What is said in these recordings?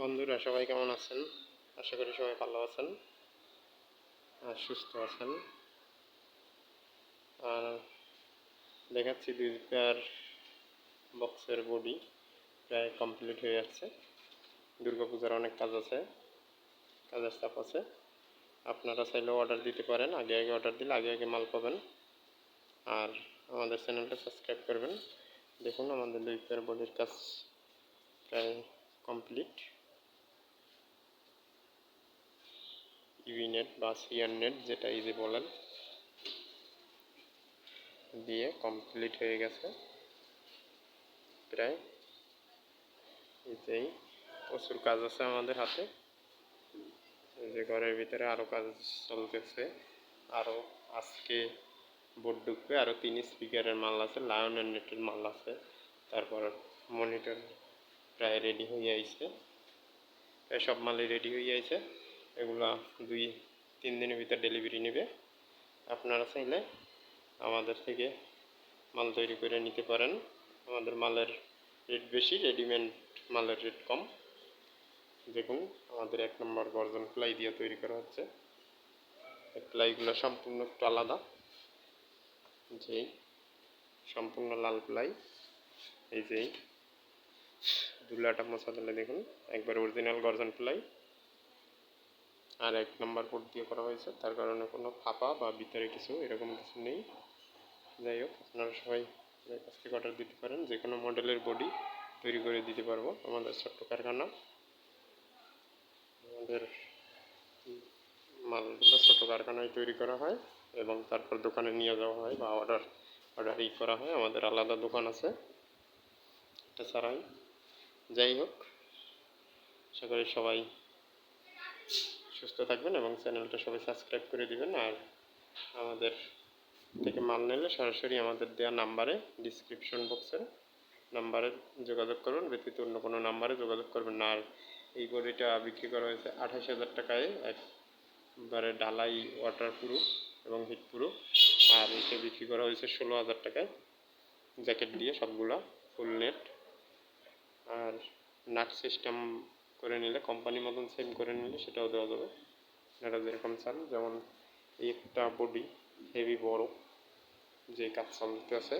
বন্ধুরা, সবাই কেমন আছেন? আশা করি সবাই ভালো আছেন আর সুস্থ আছেন। আর দেখাচ্ছি পেয়ার বক্সের বডি প্রায় কমপ্লিট হয়ে যাচ্ছে। দুর্গাপূজার অনেক কাজ আছে, কাজের চাপ আছে। আপনারা চাইলেও অর্ডার দিতে পারেন, আগে আগে অর্ডার দিলে আগে আগে মাল পাবেন। আর আমাদের চ্যানেলটা সাবস্ক্রাইব করবেন। দেখুন, আমাদের পেয়ার বডির কাজ প্রায় কমপ্লিট ইউনেট বা সিয়ার নেট যেটা ইজি বলেন, দিয়ে কমপ্লিট হয়ে গেছে। প্রায় এতেই প্রচুর কাজ আছে আমাদের হাতে। যে ঘরের ভিতরে আরও কাজ চলতেছে। আরও আজকে বোর্ড ঢুকবে আরও তিন স্পিকারের মাল আছে, লায়নের নেটের মাল আছে। তারপর মনিটর প্রায় রেডি হয়ে আইছে। প্রায় সব মালই রেডি হয়ে আইছে। এগুলা দুই, তিন দিনের ভিতর ডেলিভারি নেবে। আপনারা চাইলে আমাদের থেকে মাল তৈরি করে নিতে পারেন। আমাদের মালের রেট বেশি রেডিমেড মালের রেট কম। দেখুন, আমাদের এক নম্বর গর্জন প্লাই দিয়ে তৈরি করা হচ্ছে। প্লাইগুলো সম্পূর্ণ একটু আলাদা। যে সম্পূর্ণ লাল প্লাই এই যে দুলাটা মশা দিলে দেখুন, একবার অরিজিনাল গর্জন প্লাই আর এক নম্বর পোর্ট দিয়ে করা হয়েছে। তার কারণে কোনো ফাঁপা বা ভিতরে কিছু এরকম কিছু নেই। যাই হোক, আপনারা সবাই কাছ থেকে অর্ডার দিতে পারেন। যে কোনো মডেলের বডি তৈরি করে দিতে পারব আমাদের ছোট্ট কারখানা। আমাদের মালগুলো ছোটো কারখানায় তৈরি করা হয় এবং তারপর দোকানে নিয়ে যাওয়া হয় বা অর্ডার অর্ডার ই করা হয়। আমাদের আলাদা দোকান আছে এটা ছাড়াই। যাই হোক, আশা করি সবাই সুস্থ থাকবেন এবং চ্যানেলটা সবাই সাবস্ক্রাইব করে দিবেন আর আমাদের থেকে মাল নিলে সরাসরি আমাদের দেওয়া নাম্বারে ডিসক্রিপশন বক্সের নাম্বারে যোগাযোগ করবেন ব্যতীত অন্য কোনো নাম্বারে যোগাযোগ করবেন না। আর এই বডিটা বিক্রি করা হয়েছে আঠাশ হাজার টাকায়, একবারে ঢালাই ওয়াটার প্রুফ এবং হিট প্রুফ আর এটা বিক্রি করা হয়েছে ষোলো হাজার টাকায়। জ্যাকেট দিয়ে সবগুলা ফুল নেট আর নাট সিস্টেম করে নিলে কোম্পানি মতন সেম করে নিলে সেটাও দেওয়া যাবে। এটা যেরকম চান, যেমন এই একটা বডি হেভি বড় যে কাজ চলতেছে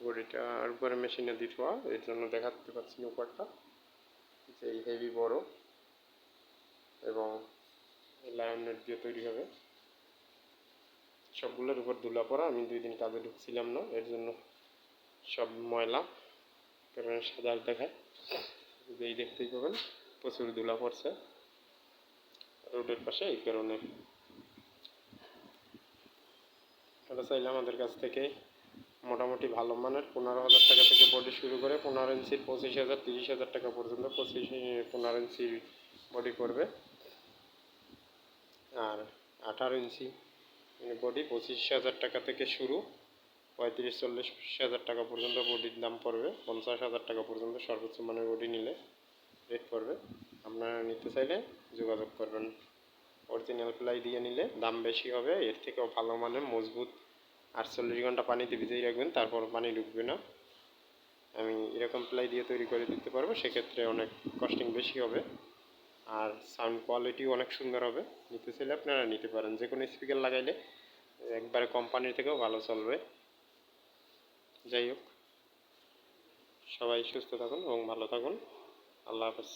বডিটার উপরে মেশিনে দিতে হওয়া এর জন্য দেখাতে পাচ্ছি উপরটা যে হেভি বড় এবং লায়ন নেট দিয়ে তৈরি হবে। সবগুলোর উপর ধুলা পড়া আমি দুই দিন কাজে ঢুকছিলাম না, এর জন্য সব ময়লা, কারণ সাদা দেখায়। যেই দেখতেই পাবেন, প্রচুর ধুলা পড়ছে। রোডের পাশে এই কারণে। এটা চাইলে আমাদের কাছ থেকে মোটামুটি ভালো মানের পনেরো হাজার টাকা থেকে বডি শুরু করে পনেরো ইঞ্চির পঁচিশ হাজার, তিরিশ হাজার টাকা পর্যন্ত পঁচিশ পনেরো ইঞ্চির বডি করবে। আর আঠারো ইঞ্চি বডি পঁচিশ হাজার টাকা থেকে শুরু। পঁয়ত্রিশ, চল্লিশ হাজার টাকা পর্যন্ত বডির দাম পড়বে। পঞ্চাশ হাজার টাকা পর্যন্ত সর্বোচ্চ মানের বডি নিলে রেট পড়বে। আপনারা নিতে চাইলে যোগাযোগ করবেন। অরিজিনাল প্লাই দিয়ে নিলে দাম বেশি হবে। এর থেকেও ভালো মানের, মজবুত আটচল্লিশ ঘণ্টা পানিতে ভিজিয়ে রাখবেন, তারপর পানি ঢুকবে না। আমি এরকম প্লাই দিয়ে তৈরি করে দিতে পারব, সেক্ষেত্রে অনেক কস্টিং বেশি হবে। আর সাউন্ড কোয়ালিটিও অনেক সুন্দর হবে। নিতে চাইলে আপনারা নিতে পারেন। যে কোনো স্পিকার লাগাইলে একবারে কোম্পানির থেকেও ভালো চলবে। যাই হোক সবাই সুস্থ থাকুন এবং ভালো থাকুন। আল্লাহ হাফেজ।